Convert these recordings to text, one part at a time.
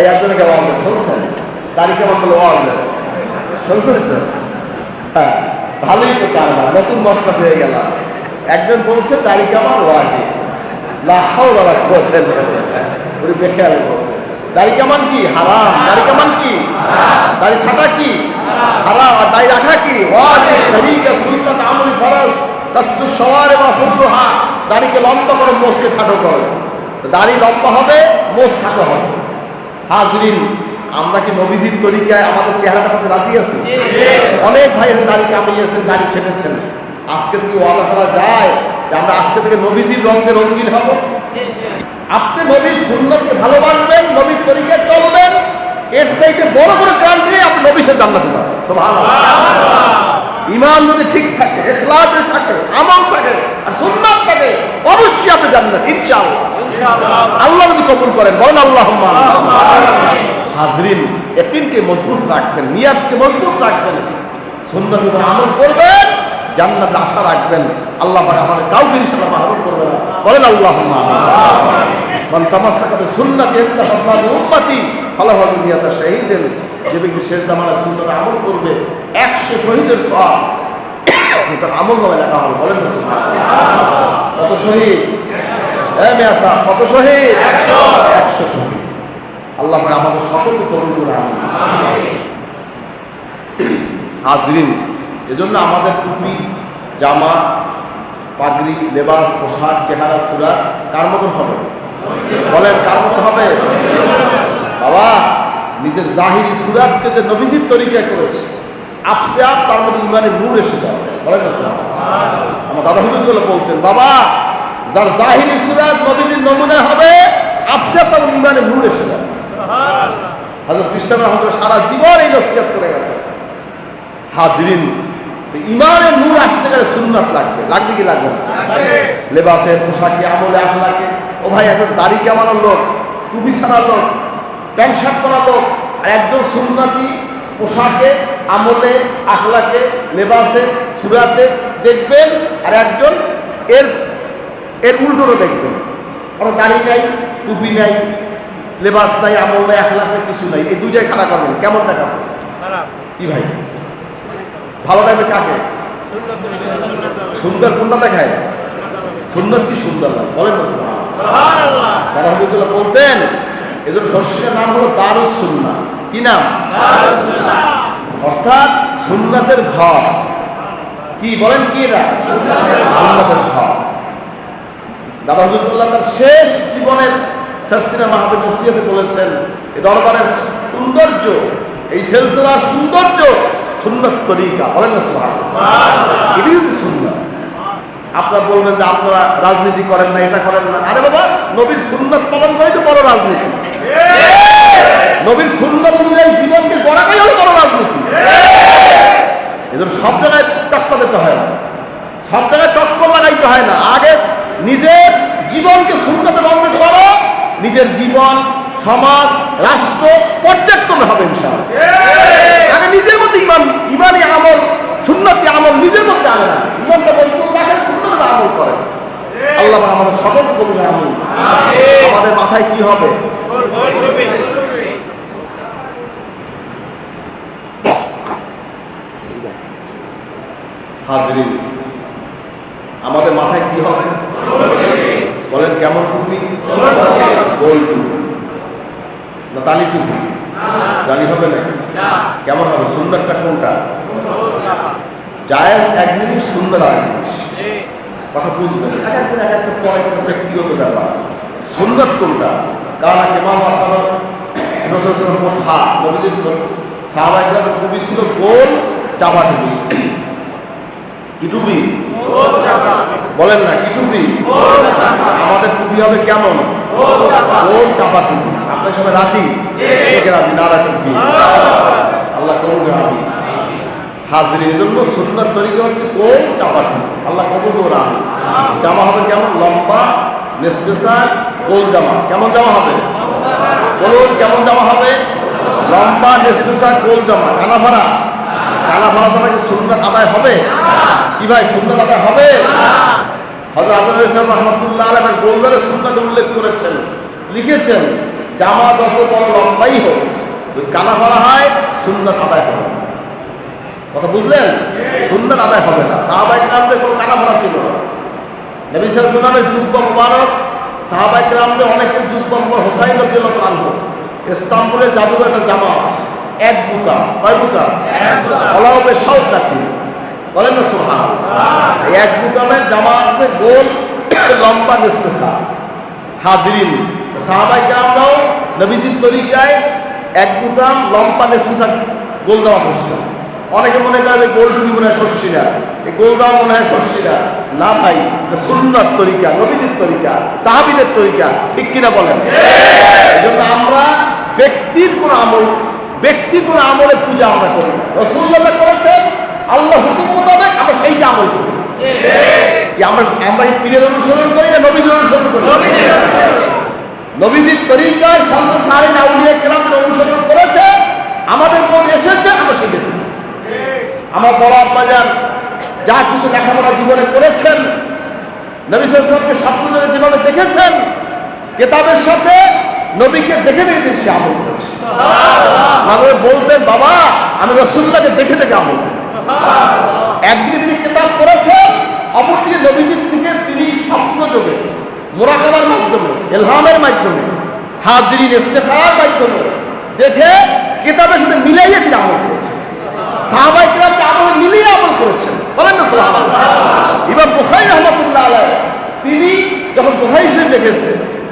এই একজনকে ওয়াজ শুনছেন? তারিখে আমার বলে ওয়াজ শুনছেন তো? হ্যাঁ ভালোই তো কারবার নতুন মশলা পেয়ে গেলাম। একজন বলছে, তারিখ আমার ওয়াজে। না হাওলা রাখছেন উনি বেখেয়াল করছে দাড়ি কামান কি? হারাম। দাড়ি কামান কি? দাড়ি ছাটা কি? হারাম। আর দাড়ি রাখা কি? দাড়িকে লম্বা করে মোষকে খাটো করে। দাড়ি লম্বা হবে, মোষ খাটো হবে। হাজরিন আমরা কি নবীজির তরিকায় আমাদের চেহারাটা করতে রাজি আছি? অনেক ভাই দাড়ি কামিয়েছেন দাড়ি ছেটেছেন আজকে থেকে ওয়াদা করা যায় যে আমরা আজকে থেকে নবীজির রঙে রঙিন হব। আপনি নবীর সুন্দরকে ভালোবাসবেন নবীর তরিকায় চলবেন। এর চাইতে বড় বড় কান্ট্রি আপনি নবী সে জান্নাতে যাবেন ইমান যদি ঠিক থাকে এখলাস থাকে আমল থাকে আর সুন্নাত থাকে অবশ্যই আপনি জান্নাত ইনশাআল্লাহ। আল্লাহ যদি কবুল করেন, বলেন আল্লাহ হাজরিন একিনকে মজবুত রাখবেন, নিয়াতকে মজবুত রাখবেন। সুন্দর উপর আমল করবেন, জান্নাতে আশা রাখবেন। আল্লাহ পাক আমার কাউকে ইনশাআল্লাহ মাহরুম করবে না। বলেন আল্লাহ মান তামাসাকা বিসুন্নতি ইনতা ফাসাদ উম্মতি ফালাহু দুনিয়াতা শাহীদান। যে ব্যক্তি শেষ জামানায় সুন্নত আমল করবে 100 শহীদের সওয়াব। তার আমল নামে লেখা হবে, বলেন না সুবহানাল্লাহ। কত শহীদ? কত শহীদ? 100 100 শহীদ। আল্লাহ আমাদের সকলকে কবুল করে আমিন। হাজরিন, এজন্য আমাদের টুপি, জামা, পাগড়ি, লেবাস, পোশাক, চেহারা, সুরা কার মতন হবে? বলেন, কার মতো হবে? বাবা, নিজের জাহিরি সুরাতকে যে নবীজির তরিকা করেছে আপসে আপ তার মধ্যে ইমানের নূর এসে যাবে। বলেন না আমার দাদা হুজুরগুলো বলতেন, বাবা যার জাহিরি সুরাত নবীজির নমুনা হবে আপ তার ইমানের নূর এসে যাবে হাজর বিশ্রাম রহমতুল্লাহ সারা জীবন এই নসিহত করে গেছে হাজরিন তো ইমানের নূর আসতে গেলে সুন্নাত লাগবে। লাগবে কি লাগবে লেবাসে পোশাকে আমলে আখলাকে ও ভাই একজন দাড়ি কামানোর লোক টুপি ছাড়া লোক প্যান্ট শার্ট করা লোক আর একজন সুন্নাতি পোশাকে আমলে আখলাকে লেবাসে সুরাতে দেখবেন আর একজন এর এর উল্টোটা দেখবেন। ওরা দাড়ি নাই টুপি নাই লেবাস নাই আমল নাই আখলাক নাই কিছু নাই। এই দুইটাই খারাপ করবেন কেমন দেখাবো কি ভাই? ভালো লাগবে কাকে? সুন্দর কোনটা দেখায়? সুন্দর কি সুন্দর লাগে বলেন না হবিবুল্লাহ বলতেন এজন্য শস্যের নাম হলো দারুস সুন্নাহ কি নাম? অর্থাৎ সুন্নাতের ঘর। কি বলেন কি এটা? সুন্নাতের ঘর। দাদা হজরতুল্লাহ তার শেষ জীবনের শাস্ত্রীরা মাহবুব নসিহতে বলেছেন এই দরবারের সৌন্দর্য এই সিলসিলার সৌন্দর্য সুন্নত তরিকা। বলেন না সুবহানাল্লাহ। এটাই হচ্ছে সুন্নত। আপনারা বলবেন যে আপনারা রাজনীতি করেন না এটা করেন না। আরে বাবা নবীর সুন্নত পালন করেই তো বড় রাজনীতি। নবীর সুন্নত অনুযায়ী জীবনকে গড়াটাই হলো বড় রাজনীতি। এজন্য সব জায়গায় টক্কর দিতে হয় না। সব জায়গায় টক্কর লাগাইতে হয় না। আগে নিজের জীবনকে সুন্নতে রঙে করো নিজের জীবন সমাজ রাষ্ট্র পর্যায়ক্রমে হবে ইনশাআল্লাহ। আগে নিজের মধ্যে ইমান ইমানি আমল সুন্নতি আমল নিজের মধ্যে আনে না ইমানটা মজবুত রাখেন আমল করেন। আল্লাহ আমাদের সকলকে করুন আমি আমাদের মাথায় কি হবে? হাজরিন আমাদের মাথায় কি হবে? বলেন, কেমন টুপি? গোল টুপি। না, তালি টুপি। জানি হবে না? কেমন হবে? সুন্দরটা কোনটা? জায়েজ এক জিনিস, সুন্দর আর জিনিস। কথা বুঝবেন? এক একদিন এক একটা পরে ব্যক্তিগত ব্যাপার। সুন্দর কোনটা? কারণ কেমন আসার রসুল কোথা নবীজ সাহাবাহিকরা টুপি ছিল গোল চাপা টুপি। কি টুপি বলেন না কি টুপি আমাদের টুপি হবে কেমন? গোল চাপা। টুপি। আপনার সবাই রাজি? রাজি না রাজি? টুপি। আল্লাহ কবুল রাজি। হাজরির জন্য সুন্দর তরিকা হচ্ছে গোল চাপা টুপি? আল্লাহ কবুল করে জামা হবে কেমন? লম্বা নেসপেসা গোল জামা। কেমন জামা হবে? বলুন কেমন জামা হবে? লম্বা নেসপেসা গোল জামা। কানা ভাড়া কানা ভাড়া তো নাকি সুন্দর আদায় হবে? কি ভাই সুন্দর আদায় হবে? হজরত আবুল ইসলাম রহমতুল্লাহ আলমের গোলদারে সুন্নাত উল্লেখ করেছেন, লিখেছেন জামা যত বড় লম্বাই হোক, যদি কানা করা হয়, সুন্নত আদায় হবে। কথা বুঝলেন? সুন্নত আদায় হবে না। সাহাবাই গ্রামদের কোনো কানা ভরা ছিল না। নবী সাল্লামের যুগ্ম মুবারক সাহাবাই গ্রামদের অনেকের যুগ্ম হোসাইন রবিউল্লাহ আনহ। ইস্তাম্বুলের জাদুঘর একটা জামা আছে। এক বুতা কয় বুতা অলাউবে সব জাতি। বলেন না সোহান এক বুতামের জামা আছে গোল লম্বা নিসপেশা হাজরিন। সাহাবাই গ্রামরাও নবীজির তরিকায় এক বুতাম লম্বা নিসপেশা গোল দেওয়া করছে। অনেকে মনে করে যে গোল টুকি মনে হয় শস্যিরা এই গোল দেওয়া মনে হয় শস্যিরা না ভাই এটা সুন্নার তরিকা নবীজির তরিকা সাহাবিদের তরিকা। ঠিক কিনা বলেন? এই জন্য আমরা ব্যক্তির কোন আমল ব্যক্তির কোন আমলে পূজা আমরা করি। রসুল্লাহ করেছেন আল্লাহ হুকুম মোতাবেক আমরা সেইটা আমল করি আমরা আমরা এই পীরের অনুসরণ করি না নবীজির অনুসরণ করি নবীজির তরিকায় সন্ত সারিন আউলিয়া কেরামের অনুসরণ করেছে, আমাদের কোন এসেছে, আমরা সেটা। আমার বড় আব্বাজান যা কিছু লেখাপড়া জীবনে করেছেন, নবী সাল্লামকে স্বপ্নযোগে যেভাবে দেখেছেন, কেতাবের সাথে নবীকে দেখে দেখে সে আমল করেছে। বলতেন, বাবা, আমি রসুল্লাহকে দেখে দেখে আমল একদিকে তিনি কেতাব করেছেন অপরদিকে নবীজির থেকে তিনি স্বপ্নযোগে, মোরাকাবার মাধ্যমে এলহামের মাধ্যমে, হাজরিন ইস্তেফার মাধ্যমে দেখে কেতাবের সাথে মিলাইয়ে তিনি আমল করেছেন। সাহাবাই আমল মিলিয়ে আমল করেছেন। বলেন না সাহাবা এবার বুখারী রহমতুল্লাহ আলাই তিনি যখন বুখারী হিসেবে লিখেছে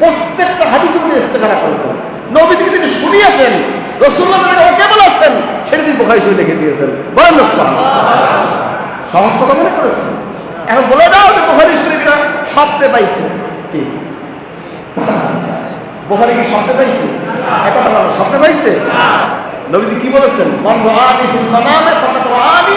প্রত্যেকটা হাদিস উপরে ইস্তেখারা করেছেন। নবীজিকে তিনি শুনিয়েছেন। রসুল্লাহ ওকে বলেছেন? সেটা তিনি বুখারী শরীফ লিখে দিয়েছেন। বলেন সহজ কথা মনে করেছেন? এখন বলে দাও যে বুখারী শরীফরা স্বপ্নে পাইছে। কি? বুখারী কি স্বপ্নে পাইছে? একটা কথা স্বপ্নে পাইছে? নবীজি কি বলেছেন? মান রাআনি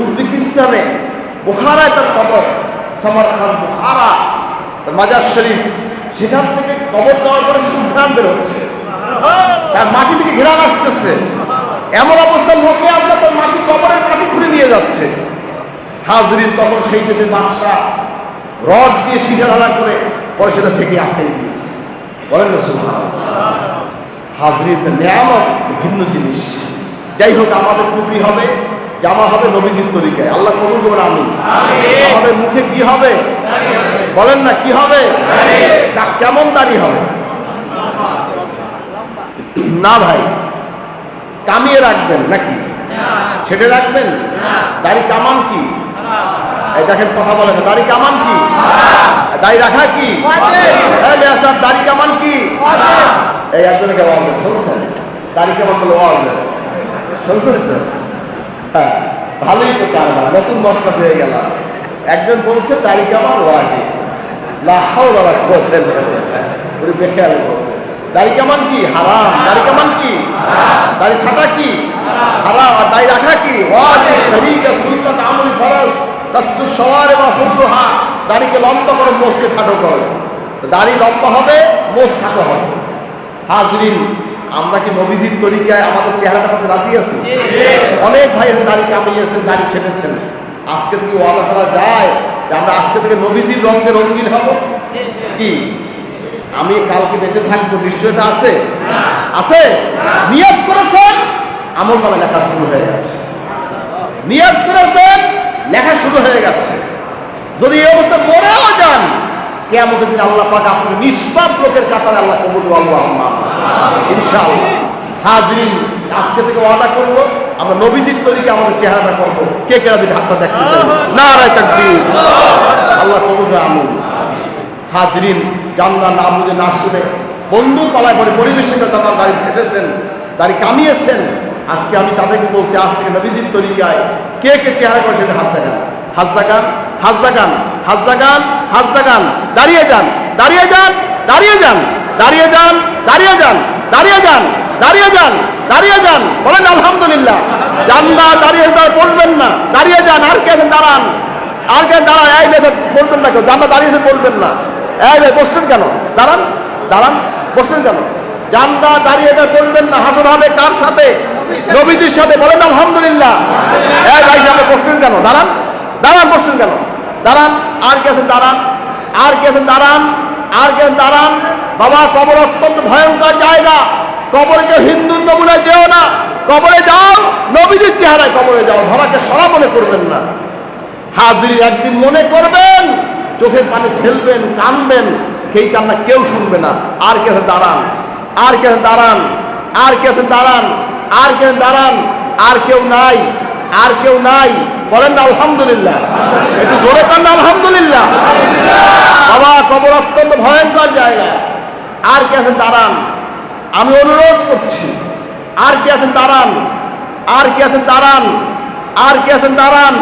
উজবেকিস্তানে বুখারায় তার কবর সামার খান বুখারা, তার মাজার শরীফ, সেখান থেকে কবর দেওয়ার পরে সুঘ্রাণ বের হচ্ছে। তার মাটি থেকে ঘেরান আসতেছে। এমন অবস্থা, লোকে আমরা তার মাটি কবরের মাটি খুলে নিয়ে যাচ্ছে। হাজরিন তখন সেই দেশের বাদশাহ রড দিয়ে শিশা ঢালা করে পরে সেটা থেকে আটকাই দিয়েছে। বলেন না, সুবহানাল্লাহ। হাজরিন তো নিয়ামত, ভিন্ন জিনিস। যাই হোক, আমাদের টুপি হবে। জামা হবে নবীজির তরিকায়। আল্লাহ কবুল করবেন আমি আমাদের মুখে কি হবে? বলেন না কি হবে? কেমন দাড়ি হবে? না ভাই কামিয়ে রাখবেন নাকি? ছেড়ে রাখবেন? দাড়ি কামান কি? এই দেখেন কথা বলেন দাড়ি কামান কি? দাড়ি রাখা কি? দাড়ি কামান কি? এই একজনকে আওয়াজ শুনছেন? দাড়ি কামান বলে আওয়াজ। শুনছেন হ্যাঁ ভালোই তো কারবার নতুন মশলা পেয়ে গেলাম। একজন বলছে দাড়ি কামান ওয়াজি। লাহাও বাবা কোথায় ওরে বেখেয়াল বলছে দাড়ি কামান কি? হারাম। দাড়ি কামান কি? দাড়ি ছাটা কি? হারাম। আর দাড়ি রাখা কি? ওয়াজি তরিকা সুন্নাত আমল ফরজ। তাস্তু সওয়ারে বা ফুলহা দাড়িকে লম্বা করে মোষকে খাটো করো। দাড়ি লম্বা হবে মোষ খাটো হবে। হাজরিন আমরা কি নবীজির তরিকায় আমাদের চেহারাটা করতে রাজি আছি? অনেক ভাই দাড়ি কামিয়েছেন দাড়ি ছেড়েছেন আজকে থেকে ওয়াদা করা যায় যে আমরা আজকে থেকে নবীজির রঙে রঙিন হব? কি? আমি কালকে বেঁচে থাকব নিশ্চয়তা আছে? আছে? নিয়ত করেছেন? আমল নামে লেখা শুরু হয়ে গেছে। নিয়ত করেছেন? লেখা শুরু হয়ে গেছে। যদি এই অবস্থা মরেও যান কেমন আল্লাহ পাক আপনি নিষ্পাপ লোকের কাতারে আল্লাহ কবুল আল্লাহ। হাজরিন আজকে থেকে ওয়াদা আমরা নবীজির তরিকে আমাদের চেহারাটা করব। কে কে দিন হাতটা দেখতে চাই? না আল্লাহ আমুন। হাজরিন জানলা না বুঝে না শুনে পালায় পরে পরিবেশের কথা তার দাড়ি ছেটেছেন, দাড়ি কামিয়েছেন? আজকে আমি তাদেরকে বলছি, আজ থেকে নবীজির তরিকায় কে কে চেহারা করে সেটা হাত জাগান। হাত জাগান হাত জাগান হাত জাগান হাত জাগান। দাঁড়িয়ে যান দাঁড়িয়ে যান দাঁড়িয়ে যান। দাঁড়িয়ে যান দাঁড়িয়ে যান দাঁড়িয়ে যান দাঁড়িয়ে যান দাঁড়িয়ে যান। বলেন, আলহামদুলিল্লাহ। জান্নাত দাঁড়িয়ে দাঁড়িয়ে বলবেন না, দাঁড়িয়ে যান, আর কে দাঁড়ান, আর কে দাঁড়ান এই বেশে বলবেন না কেউ জান্নাত দাঁড়িয়েছে বলবেন না। এই ভাই বসছেন কেন? দাঁড়ান দাঁড়ান, বসছেন কেন? জান্নাত দাঁড়িয়ে দাঁড়িয়ে বলবেন না, হাসর হবে কার সাথে? নবীদের সাথে। বলেন, আলহামদুলিল্লাহ। এই ভাই সামনে বসছেন কেন? দাঁড়ান দাঁড়ান, বসছেন কেন? দাঁড়ান, আর কে দাঁড়ান, আর কে দাঁড়ান, আর কে দাঁড়ান। বাবা, কবর অত্যন্ত ভয়ঙ্কর জায়গা। কবরে কেউ হিন্দু নমুনায় যেও না। কবরে যাও, নবীজির চেহারায় কবরে যাও। ধরাকে সরা মনে করবেন না। হাজরি একদিন মনে করবেন, চোখের পানি ফেলবেন, কানবেন সেই কান্না কেউ শুনবে না। আর কে আছে দাঁড়ান? আর কে আছে দাঁড়ান? আর কেসে দাঁড়ান? আর কে দাঁড়ান? আর কেউ নাই। আর কেউ নাই। বলেন না, আলহামদুলিল্লাহ। একটু জোরে কান্না আলহামদুলিল্লাহ। বাবা, কবর অত্যন্ত ভয়ঙ্কর জায়গা। আর কে আছেন দাঁড়ান। আমি অনুরোধ করছি আর কে আছেন দাঁড়ান আর কে আছেন দাঁড়ান আর কে আছেন দাঁড়ান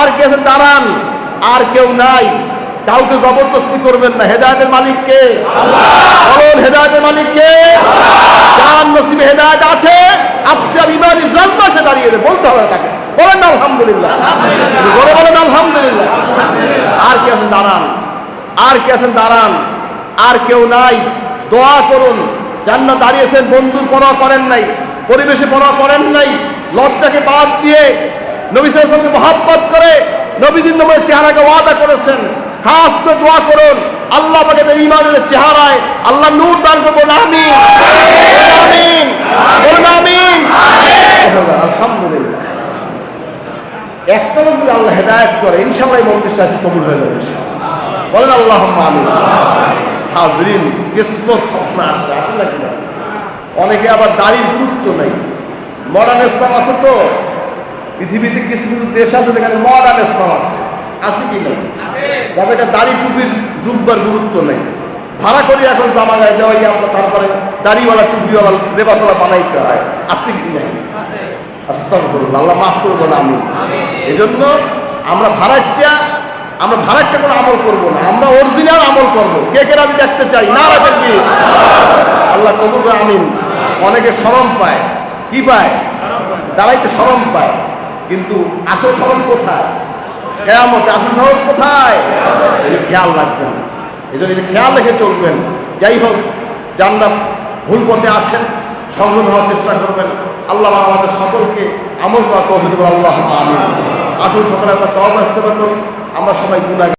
আর কে আছেন দাঁড়ান আর কেউ নাই। কাউকে জবরদস্তি করবেন না। হেদায়তের মালিক কে? বলুন হেদায়তের মালিক কে? যার নসিবে হেদায়ত আছে আফসার ইমানি জানবা সে দাঁড়িয়ে বলতে হবে তাকে। বলেন আলহামদুলিল্লাহ। বলে বলেন আলহামদুলিল্লাহ। আর কে আছেন দাঁড়ান আর কে আছেন দাঁড়ান আর কেউ নাই। দোয়া করুন। জান্না দাঁড়িয়েছেন, বন্ধুর পরোয়া করেন নাই, পরিবেশে পরোয়া করেন নাই। লজ্জাকে বাদ দিয়ে নবী সাল্লামকে মহাব্বত করে নবীজির নামের চেহারাকে ওয়াদা করেছেন। খাস করে দোয়া করুন। আল্লাহ পাকে ইমানের চেহারায় আল্লাহ নূর দান করব একটা লোক যদি আল্লাহ হেদায়ত করে ইনশাল্লাহ এই মন্ত্রিস আছে কবুল হয়ে যাবে। বলেন আল্লাহ আমিন। হাজরিন কিসমত সবসময় আসবে আসলে কি না? অনেকে আবার দাড়ির গুরুত্ব নেই। মডার্ন ইসলাম আছে তো? পৃথিবীতে কিছু কিছু দেশ আছে যেখানে মডার্ন ইসলাম আছে। আছে কি নেই? যাদেরকে দাড়ি টুপির জুব্বার গুরুত্ব নেই। ভাড়া করি এখন জামা গায়ে দেওয়াই আমরা তারপরে দাড়িওয়ালা টুপিওয়ালা লেবাসওয়ালা বানাইতে হয়। আছে কি নাই? আস্তাগফিরুল্লাহ আল্লাহ মাফ করব না আমি এজন্য আমরা ভাড়াটা আমরা ভাড়াটা কোনো আমল করব না, আমরা অরিজিনাল আমল করব। কে কে রাজি দেখতে চাই? না কি আল্লাহ কবুল আমিন। অনেকে শরম পায়। কি পায়? দাঁড়াইতে শরম পায়। কিন্তু আসল শরম কোথায়? কেয়ামতে আসল শরম কোথায়? এই খেয়াল রাখবেন। এই জন্য খেয়াল রেখে চলবেন। যাই হোক জান্নাত ভুল পথে আছেন সংগ্রহ হওয়ার চেষ্টা করবেন। আল্লাহ আমাদের সকলকে আমল করা তৌফিক আল্লাহ আমিন আসল সকলে আমরা ইস্তেগফার করি। আমরা সবাই গুনাহ